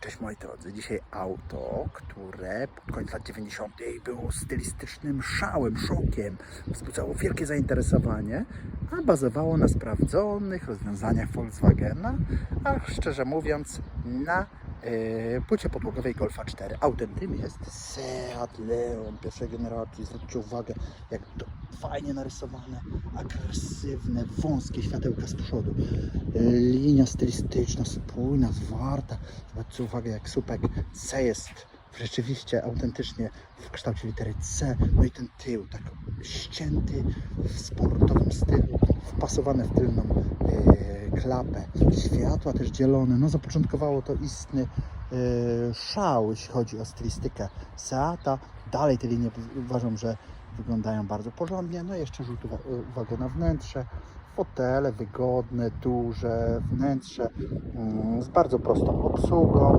Cześć moi drodzy, dzisiaj auto, które pod koniec lat 90. było stylistycznym szałem, szokiem, wzbudzało wielkie zainteresowanie, a bazowało na sprawdzonych rozwiązaniach Volkswagena, a szczerze mówiąc na płycie podłogowej Golfa 4. Autem jest Seat Leon pierwszej generacji. Zwróćcie uwagę, jak to fajnie narysowane, agresywne, wąskie światełka z przodu. E, linia stylistyczna, spójna, zwarta. Zwróćcie uwagę, jak słupek C jest rzeczywiście autentycznie w kształcie litery C. No i ten tył, tak ścięty w sportowym stylu, wpasowany w tylną e, klapę. Światła też dzielone. No zapoczątkowało to istny e, szał, jeśli chodzi o stylistykę Seata. Dalej te linie uważam, że wyglądają bardzo porządnie. No jeszcze rzut uwa- uwagę na wnętrze. Fotele wygodne, duże, wnętrze mm, z bardzo prostą obsługą.